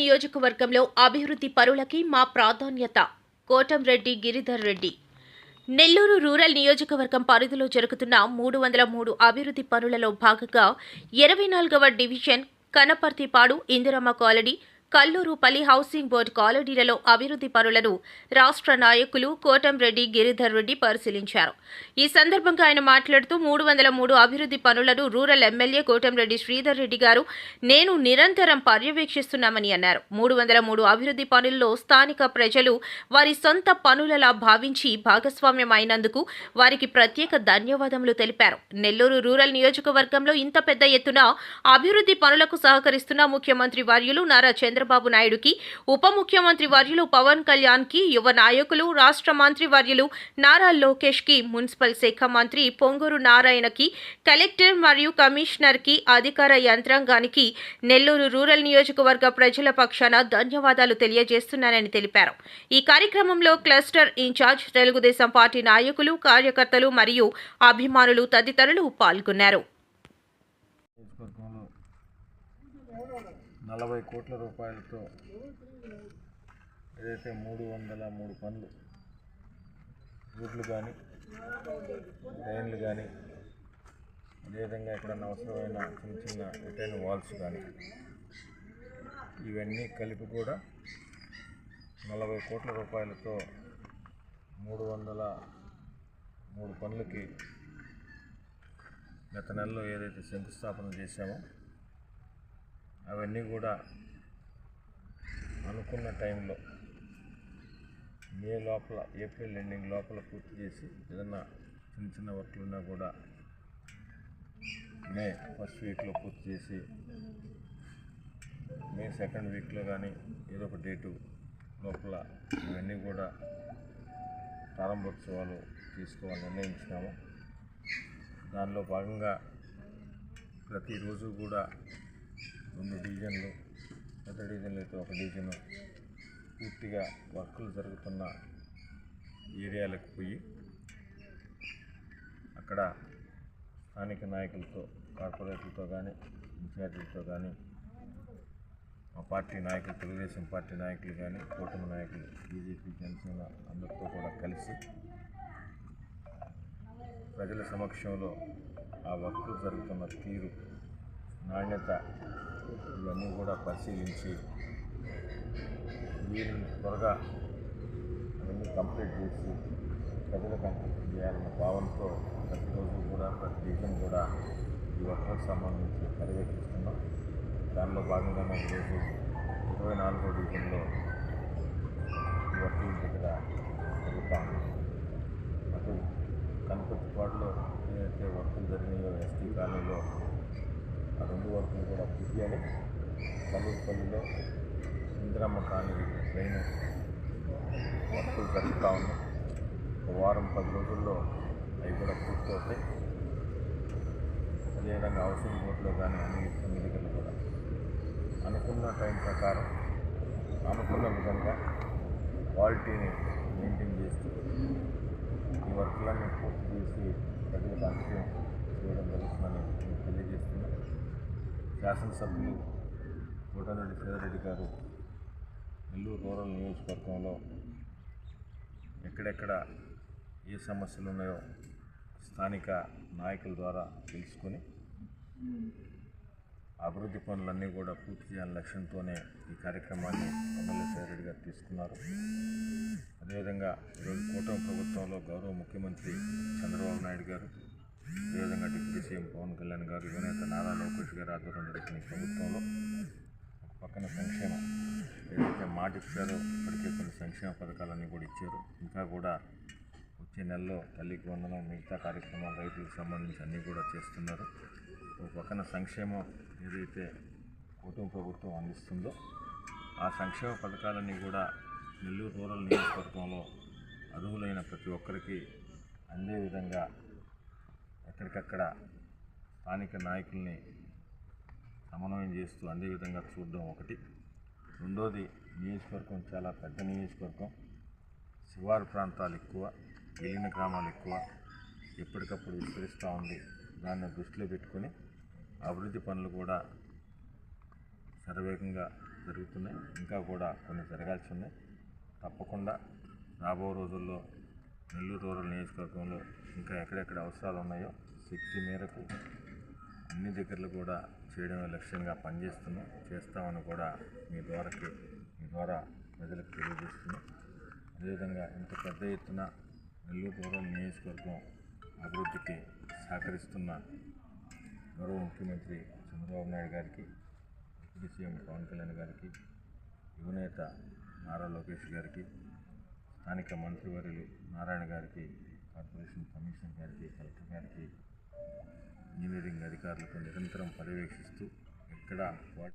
నియోజకవర్గంలో అభివృద్ధి పరులకి మా ప్రాధాన్యత. కోటంరెడ్డి గిరిధర్ రెడ్డి. నెల్లూరు రూరల్ నియోజకవర్గం పరిధిలో జరుగుతున్న మూడు వందల మూడు అభివృద్ధి పనులలో భాగంగా ఇరవై నాలుగవ division Kanaparthipadu Indiramma colony Kallurupalli housing board కాలనీలలో అభివృద్ధి పనులను రాష్ట్ర నాయకులు కోటంరెడ్డి గిరిధర్ రెడ్డి పరిశీలించారు. ఈ సందర్భంగా ఆయన మాట్లాడుతూ మూడు వందల మూడు అభివృద్ధి పనులను రూరల్ ఎమ్మెల్యే కోటంరెడ్డి శ్రీధర్ రెడ్డి గారు నేను నిరంతరం పర్యవేక్షిస్తున్నామని అన్నారు. మూడు వందల మూడు అభివృద్ధి పనుల్లో స్థానిక ప్రజలు వారి సొంత పనులలా భావించి భాగస్వామ్యం అయినందుకు వారికి ప్రత్యేక ధన్యవాదములు తెలిపారు. నెల్లూరు రూరల్ నియోజకవర్గంలో ఇంత పెద్ద ఎత్తున అభివృద్ధి పనులకు సహకరిస్తున్న ముఖ్యమంత్రి వర్యులు నారా చంద్రబాబు నాయుడుకి ఉప ముఖ్యమంత్రి వర్యులు పవన్ కళ్యాణ్కి యువ నాయకులు రాష్ట్ర మంత్రి వర్యులు నారా లోకేష్కి మున్సిపల్ శాఖ మంత్రి పొంగూరు నారాయణకి కలెక్టర్ మరియు కమిషనర్కి అధికార యంత్రాంగానికి నెల్లూరు రూరల్ నియోజకవర్గ ప్రజల పక్షాన ధన్యవాదాలు తెలియజేస్తున్నానని తెలిపారు. ఈ కార్యక్రమంలో క్లస్టర్ ఇన్ఛార్జ్ తెలుగుదేశం పార్టీ నాయకులు కార్యకర్తలు మరియు అభిమానులు తదితరులు పాల్గొన్నారు. నలభై కోట్ల రూపాయలతో ఏదైతే మూడు వందల మూడు పనులు రూట్లు కానీ డ్రైన్లు కానీ అదేవిధంగా ఎక్కడన్నా అవసరమైన చిన్న చిన్న రిటైన్ వాల్స్ కానీ ఇవన్నీ కలిపి కూడా నలభై కోట్ల రూపాయలతో మూడు వందల మూడు పనులకి గత నెలలో ఏదైతే శంకుస్థాపన చేశామో అవన్నీ కూడా అనుకున్న టైంలో మే లోపల ఏప్రిల్ ఎండింగ్ లోపల పూర్తి చేసి ఏదన్నా చిన్న చిన్న వర్క్లు ఉన్నా కూడా మే ఫస్ట్ వీక్లో పూర్తి చేసి మే సెకండ్ వీక్లో కానీ ఏదో ఒక డేటు లోపల ఇవన్నీ కూడా ప్రారంభోత్సవాలు తీసుకోవాలని నిర్ణయించినాము. దానిలో భాగంగా ప్రతిరోజు కూడా రెండు డివిజన్లు పెద్ద డివిజన్లు అయితే ఒక డివిజన్. పూర్తిగా వర్కులు జరుగుతున్న ఏరియాలకు పోయి అక్కడ స్థానిక నాయకులతో కార్పొరేటర్లతో కానీ ఇన్ఛార్జీలతో కానీ మా పార్టీ నాయకులు తెలుగుదేశం పార్టీ నాయకులు కానీ కూటమి నాయకులు బీజేపీ జనసేన అందరితో కూడా కలిసి ప్రజల సమక్షంలో ఆ వర్క్ జరుగుతున్న తీరు నాణ్యత ఇవన్నీ కూడా పరిశీలించి వీరిని త్వరగా అవన్నీ కంప్లీట్ చేసి ప్రజలకు అంకితం చేయాలన్న భావనతో ప్రతిరోజు కూడా ప్రతి డివిజన్ కూడా ఈ వర్కులకు సంబంధించి పర్యవేక్షిస్తున్నాం. దానిలో భాగంగానే ఈరోజు ఇరవై నాలుగో డివిజన్లో ఈ వర్కుల దగ్గర జరుగుతా ఉంది అటు కనపతిపాడులో ఏదైతే వర్కులు జరిగినాయో ఎస్టీ కాలనీలో ఆ రెండు వర్కులు కూడా పూర్తి అని కల్లూరుపల్లిలో ఇందిరమ్మ కాలనీ ట్రైన్ వర్కులు జరుగుతూ ఉన్నాయి ఒక వారం పది రోజుల్లో అవి కూడా పూర్తి అవుతాయి అదేవిధంగా హౌసింగ్ బోర్డులో కానీ అన్ని తొమ్మిది దగ్గర కూడా అనుకున్న టైం ప్రకారం అనుకున్న విధంగా క్వాలిటీని మెయింటైన్ చేస్తూ ఈ వర్క్లన్నీ పూర్తి చేసి ప్రజలకు అనుకూలం శాసనసభ్యులు కోటారెడ్డి శ్రీధరెడ్డి గారు నెల్లూరు రూరల్ నియోజకవర్గంలో ఎక్కడెక్కడ ఏ సమస్యలు ఉన్నాయో స్థానిక నాయకుల ద్వారా తెలుసుకొని అభివృద్ధి పనులన్నీ కూడా పూర్తి చేయాలని లక్ష్యంతోనే ఈ కార్యక్రమాన్ని ఎమ్మెల్యే శ్రీరెడ్డి గారు తీసుకున్నారు. అదేవిధంగా ఈరోజు కూటమి ప్రభుత్వంలో గౌరవ ముఖ్యమంత్రి చంద్రబాబు నాయుడు గారు అదేవిధంగా డిప్యూటీ సీఎం పవన్ కళ్యాణ్ గారు యువనేత నారా లోకేష్ గారి ఆధ్వర్యంలో జరిగిన ప్రభుత్వంలో ఒక పక్కన సంక్షేమం. ఏదైతే మాట ఇచ్చారో ఇప్పటికే కొన్ని సంక్షేమ పథకాలన్నీ కూడా ఇచ్చారు. ఇంకా కూడా వచ్చే నెలలో తల్లికి వందనం మిగతా కార్యక్రమాలు రైతులకు సంబంధించి అన్నీ కూడా చేస్తున్నారు. ఒక పక్కన సంక్షేమం ఏదైతే కుటుంబ ప్రభుత్వం అందిస్తుందో ఆ సంక్షేమ పథకాలన్నీ కూడా నెల్లూరు రూరల్ నియోజకవర్గంలో అర్హులైన ప్రతి ఒక్కరికి అందే విధంగా అక్కడికక్కడ స్థానిక నాయకుల్ని సమన్వయం చేస్తూ అందే విధంగా చూడడం ఒకటి. రెండోది నియోజకవర్గం చాలా పెద్ద నియోజకవర్గం. శివారు ప్రాంతాలు ఎక్కువ విలీన గ్రామాలు ఎక్కువ. ఎప్పటికప్పుడు విస్తరిస్తూ ఉంది. దాన్ని దృష్టిలో పెట్టుకొని అభివృద్ధి పనులు కూడా శరవేగంగా జరుగుతున్నాయి. ఇంకా కూడా కొన్ని జరగాల్సి ఉన్నాయి. తప్పకుండా రాబో రోజుల్లో నెల్లూరు రూరల్ నియోజకవర్గంలో ఇంకా ఎక్కడెక్కడ అవసరాలు ఉన్నాయో శక్తి మేరకు అన్ని దగ్గరలు కూడా చేయడమే లక్ష్యంగా పనిచేస్తున్నాం. చేస్తామని కూడా మీ ద్వారాకి మీ ద్వారా ప్రజలకు తెలియజేస్తున్నాం. అదేవిధంగా ఇంత పెద్ద ఎత్తున నెల్లూరు రూరల్ నియోజకవర్గం అభివృద్ధికి సహకరిస్తున్న గౌరవ ముఖ్యమంత్రి చంద్రబాబు నాయుడు గారికి డిప్యూటీ సీఎం పవన్ కళ్యాణ్ గారికి యువనేత నారా లోకేష్ గారికి స్థానిక మంత్రివర్యులు నారాయణ గారికి కార్పొరేషన్ కమిషనర్ గారికి కలెక్టర్ గారికి ఇంజనీరింగ్ అధికారులకు నిరంతరం పర్యవేక్షిస్తూ ఎక్కడ వాటి